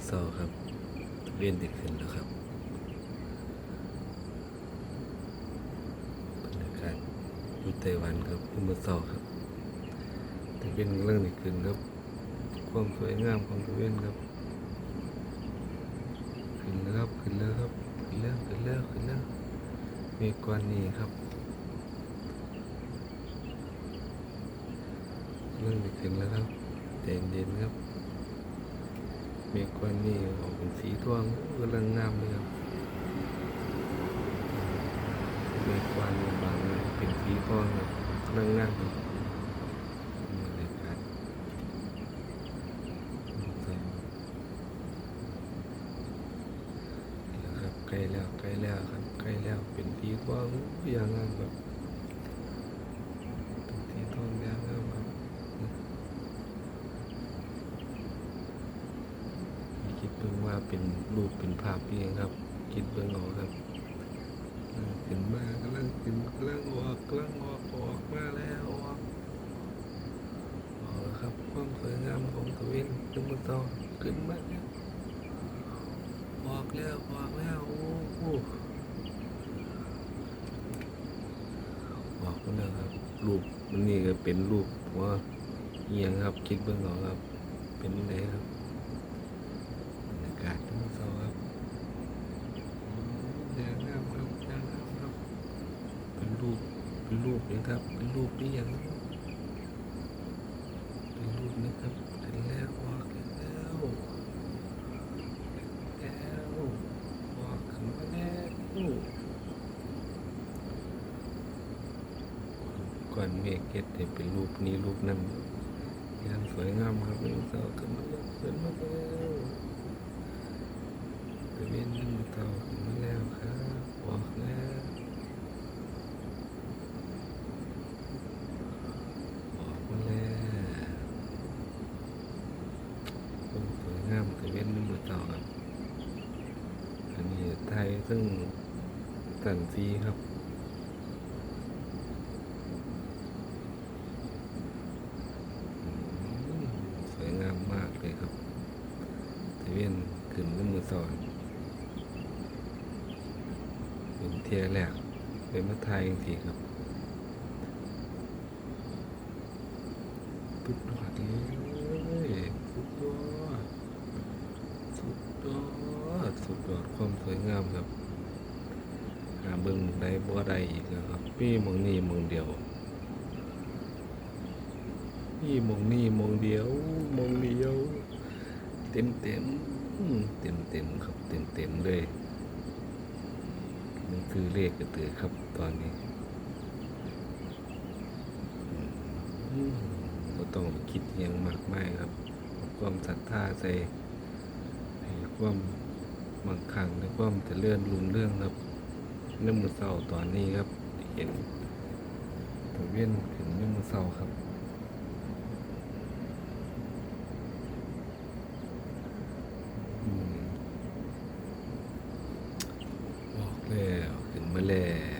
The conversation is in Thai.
อเสาร์ครับเวียนติดขึ้นแล้วครับบรรยากาศอยู่ไต้หวันครับเมื่อเสาร์ครับตะเวนเรื่องติดขึ้นครับ ความสวยงามของตะเวนครับ ขึ้นแล้วครับขึ้นแล้วครับขึ้นแล้วขึ้นแล้วขึ้นแล้วมีกวนนี้ครับเรื่องติดขึ้นแล้วครับใจเย็นครับ มีกวนนี้ออกเป็นสีทองกำลังงามเลยครับมีกวนบางเป็นสีทองครับกำลังงามครับบรรยากาศนี่แหละครับใกล้แล้วใกล้แล้วครับใกล้แล้วเป็นสีทองอย่างงามครับเป็นสีทองอย่างงามครับ คิดเบิ่ง ว่าเป็นรูปเป็นภาพเองครับ คิดเบิ่งอาครับเออขึ้นมากำลังขึ้นกำลังออกกำลังออกออกมาแล้วออกออกครับความสวยงามของตะเวนจุ่มต่อขึ้นมาแล้วออกแล้วออกแล้วโอ้โหออกมาแล้วครับรูปมันนี่ก็เป็นรูปว่าเอียงครับคิดเบิ่งอาครับ เป็นรับ บรรยากาศทุ่งเสาครับยางงามครับยางงามครับ เป็น รูปเป็นรูปนะครับเป็นรูปนี่ยังเป็นรูปนะครับเห็นแล้วว่าแล้วแล้วว่าขึ้นมาแล้วก่อนเมฆเกตเนี่ยเป็นรูปนี้รูปนั้นยางสวยงามครับทุ่งเสาขึ้นมาแล้วขึ้นมาแล้ว ตะเวนนึ่งเต่าขึ้นมาแล้วครับออกแล้วออกมาแล้วโอ้ส วยงามตะเวนนึ่งเต่าครับอันนี้ไทยซึ่งสันซีครับสวยงามมากเลยครับตะเวนขึ้นนึ่งมือสอนเป็นเทียแรกเป็นมาไทยจริงๆครับสุดยอดเลยสุดยอด สุดยอดสุดยอดความสวยงามครับหาเบิ่งได้บ่ได้อีกแล้วครับพี่มองนี่มองเดียวนี่มองนี่มองเดียวมองเดียว เต็มเต็มเต็มเต็มครับเต็มเต็มเลยมันคือเลขกระตือครับตอนนี้อืมก็ต้องคิดยังมากมายครับความศรัทธาใส่ ความมั่งคั่งและความเจริญรุ่งเรื่องครับเนื่องมือเศร้าตอนนี้ครับ เห็นตะเวียนขึ้นเนื่องมือเศร้าครับอออกแล้วขึ้นมาแล้ว